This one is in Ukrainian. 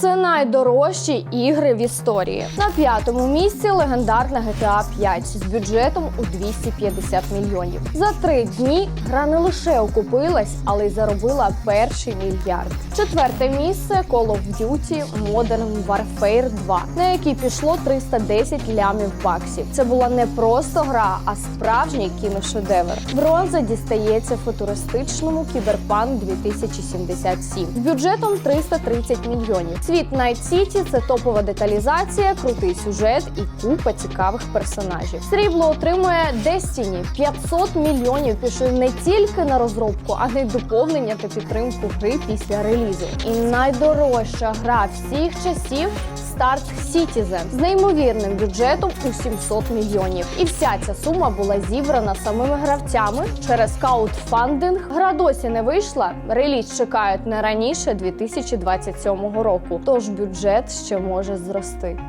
Це найдорожчі ігри в історії. На п'ятому місці легендарна GTA 5 з бюджетом у 250 мільйонів. За три дні гра не лише окупилась, але й заробила перший мільярд. Четверте місце Call of Duty Modern Warfare 2, на який пішло 310 лямів баксів. Це була не просто гра, а справжній кіношедевр. Бронза дістається футуристичному Cyberpunk 2077 з бюджетом 330 мільйонів. Світ Night City – це топова деталізація, крутий сюжет і купа цікавих персонажів. Срібло отримує Destiny. 500 мільйонів пішли не тільки на розробку, а й доповнення та підтримку гри після релізу. І найдорожча гра всіх часів. Start Citizen з неймовірним бюджетом у 700 мільйонів. І вся ця сума була зібрана самими гравцями через краудфандинг. Гра досі не вийшла. Реліз чекають не раніше 2027 року. Тож бюджет ще може зрости.